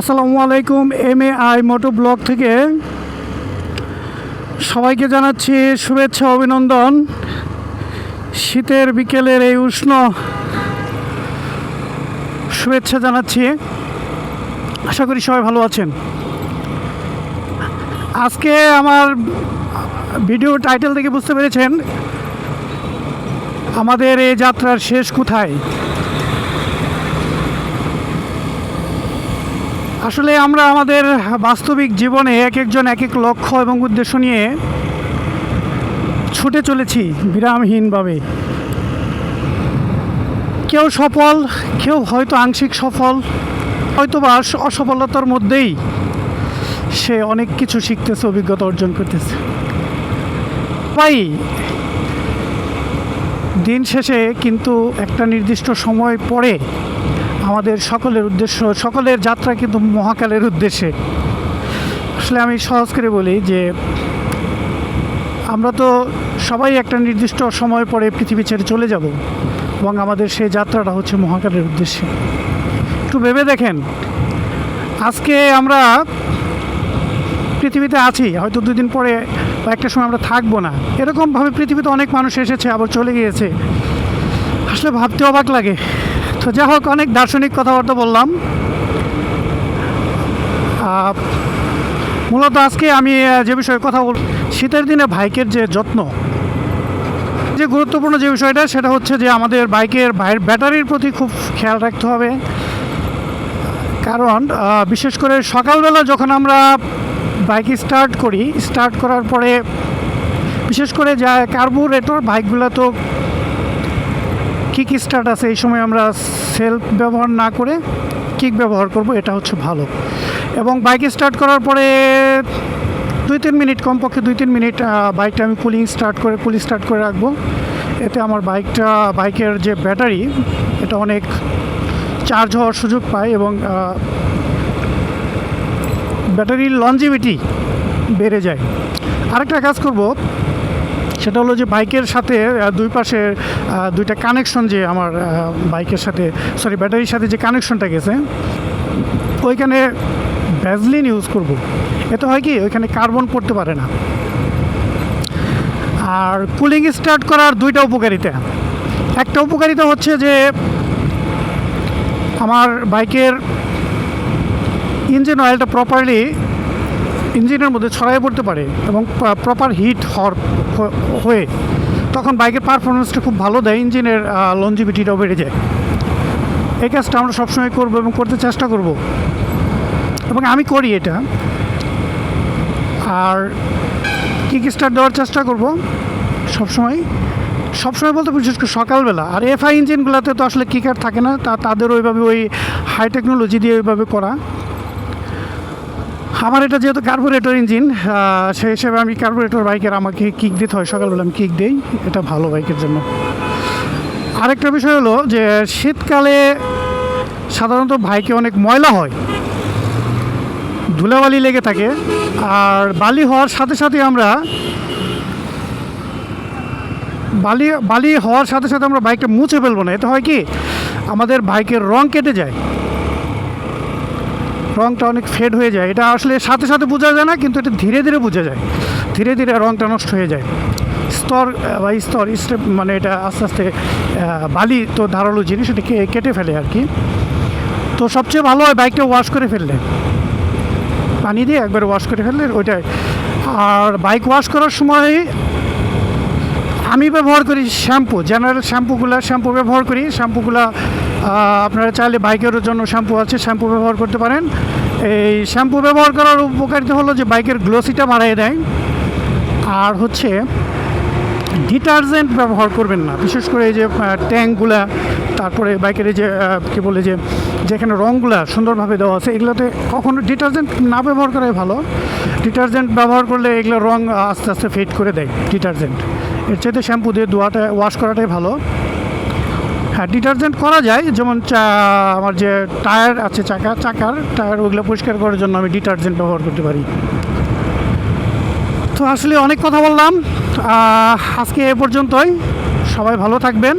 আসসালামু আলাইকুম M A I moto blog থেকে সবাইকে জানাচ্ছি শুভেচ্ছা, অভিনন্দন। শীতের বিকেলের এই উষ্ণ শুভেচ্ছা জানাচ্ছি। আশা করি সবাই ভালো আছেন। আজকে আমার ভিডিও টাইটেল থেকে বুঝতে পেরেছেন আমাদের এই যাত্রার শেষ কোথায়? আসলে আমরা আমাদের বাস্তবিক জীবনে এক একজন এক এক লক্ষ্য এবং উদ্দেশ্য নিয়ে ছুটে চলেছি বিরামহীনভাবে। কেউ সফল, কেউ হয়তো আংশিক সফল হয়তো বা অস- অসফলতার মধ্যেই সে অনেক কিছু শিখতেছে, অভিজ্ঞতা অর্জন করতেছে। ভাই, দিন শেষে কিন্তু একটা নির্দিষ্ট সময় পরে আমাদের সকলের উদ্দেশ্য, সকলের যাত্রা কিন্তু মহাকালের উদ্দেশ্যে। আসলে আমি সহজ করে বলি যে, আমরা তো সবাই একটা নির্দিষ্ট সময় পরে পৃথিবী ছেড়ে চলে যাব এবং আমাদের সেই যাত্রাটা হচ্ছে মহাকালের উদ্দেশ্যে। একটু ভেবে দেখেন, আজকে আমরা পৃথিবীতে আছি, হয়তো দুদিন পরে বা একটা সময় আমরা থাকব না। এরকমভাবে পৃথিবীতে অনেক মানুষ এসেছে, আবার চলে গিয়েছে। আসলে ভাবতে অবাক লাগে। তো যাই হোক, অনেক দার্শনিক কথাবার্তা বললাম। মূলত আজকে আমি যে বিষয়ে কথা বল শীতের দিনে বাইকের যে যত্ন, যে গুরুত্বপূর্ণ যে বিষয়টা, সেটা হচ্ছে যে আমাদের বাইকের বাইরের ব্যাটারির প্রতি খুব খেয়াল রাখতে হবে। কারণ বিশেষ করে সকালবেলা যখন আমরা বাইক স্টার্ট করি, স্টার্ট করার পরে বিশেষ করে যা কার্বোরেটর বাইকগুলো তো কিক স্টার্ট আছে এই সময় আমরা সেলফ ব্যবহার না করে কিক ব্যবহার করব, এটা হচ্ছে ভালো। এবং বাইক স্টার্ট করার পরে দুই তিন মিনিট কমপক্ষে দুই তিন মিনিট বাইকটা আমি কুলিং স্টার্ট করে কুলিং স্টার্ট করে রাখব। এতে আমার বাইকটা বাইকের যে ব্যাটারি এটা অনেক চার্জ হওয়ার সুযোগ পায় এবং ব্যাটারির লঞ্জিভিটি বেড়ে যায়। আরেকটা কাজ করব সেটা হলো যে বাইকের সাথে দুই পাশে দুইটা কানেকশন যে আমার বাইকের সাথে সরি ব্যাটারির সাথে যে কানেকশনটা গেছে, ওইখানে ভ্যাজলিন ইউজ করব। এতে হয় কি, ওইখানে কার্বন পড়তে পারে না আর কুলিং স্টার্ট করার দুইটা উপকারিতা একটা উপকারিতা হচ্ছে যে, আমার বাইকের ইঞ্জিন অয়েলটা প্রপারলি ইঞ্জিনের মধ্যে ছড়াই পড়তে পারে এবং প্রপার হিট হওয়ার হ- হয়ে, তখন বাইকের পারফরমেন্সটা খুব ভালো দেয়, ইঞ্জিনের লঞ্জিভিটিটাও বেড়ে যায়। এই কাজটা আমরা সবসময় করব এবং করতে চেষ্টা করব। এবং আমি করি এটা। আর কিক স্টার্ট দেওয়ার চেষ্টা করব? সবসময় সবসময় বলতে বিশেষ করে সকালবেলা। আর এফআই ইঞ্জিনগুলোতে তো আসলে কিকার থাকে না, তা তাদের ওইভাবে ওই হাই টেকনোলজি দিয়ে ওইভাবে করা। আমার এটা যেহেতু কার্বোরেটর ইঞ্জিন সেই হিসেবে আমি কার্বোরেটর বাইকের আমাকে কিক দিতে হয়। সকালবেলা আমি কিক দিই, এটা ভালো বাইকের জন্য। আরেকটা বিষয় হলো যে, শীতকালে সাধারণত বাইকে অনেক ময়লা হয়। ধুলাবালি লেগে থাকে। আর বালি হওয়ার সাথে সাথে আমরা বালি বালি হওয়ার সাথে সাথে আমরা বাইকটা মুছে ফেলব না। এতে হয় কি? আমাদের বাইকের রং কেটে যায়। রংটা অনেক ফেড হয়ে যায়। এটা আসলে সাথে সাথে বোঝা যায় না, কিন্তু এটা ধীরে ধীরে বোঝা যায়। ধীরে ধীরে রংটা নষ্ট হয়ে যায়। স্তর বা স্তর স্টেপ মানে এটা আস্তে আস্তে বালি তো ধারালো জিনিস, এটা কেটে ফেলে আর কি। তো সবচেয়ে ভালো হয় বাইকটা ওয়াশ করে ফেললে। পানি দিয়ে একবার ওয়াশ করে ফেললে ওইটাই। আর বাইক ওয়াশ করার সময় আমি ব্যবহার করি শ্যাম্পু জেনারেল শ্যাম্পুগুলো, শ্যাম্পু ব্যবহার করি। শ্যাম্পুগুলো আপনারা চাইলে বাইকের জন্য শ্যাম্পু আছে, শ্যাম্পু ব্যবহার করতে পারেন। এই শ্যাম্পু ব্যবহার করার উপকারিতা হলো যে বাইকের গ্লোসিটা বাড়িয়ে দেয়। আর হচ্ছে ডিটারজেন্ট ব্যবহার করবেন না। বিশেষ করে এই যে ট্যাঙ্কগুলা তারপরে বাইকের এই যে কী বলে যে, যেখানে রঙগুলা সুন্দরভাবে দেওয়া আছে, এগুলোতে কখনো ডিটারজেন্ট না ব্যবহার করাই ভালো। ডিটারজেন্ট ব্যবহার করলে এগুলো রঙ আস্তে আস্তে ফেড করে দেয় ডিটারজেন্ট এর চাইতে শ্যাম্পু দিয়ে ধোয়াটা ওয়াশ করাটাই ভালো। হ্যাঁ ডিটারজেন্ট করা যায়, যেমন চা, আমার যে টায়ার আছে, চাকা, চাকার টায়ার ওগুলো পরিষ্কার করার জন্য আমি ডিটারজেন্ট ব্যবহার করতে পারি। তো আসলে অনেক কথা বললাম। আজকে এ পর্যন্তই। সবাই ভালো থাকবেন।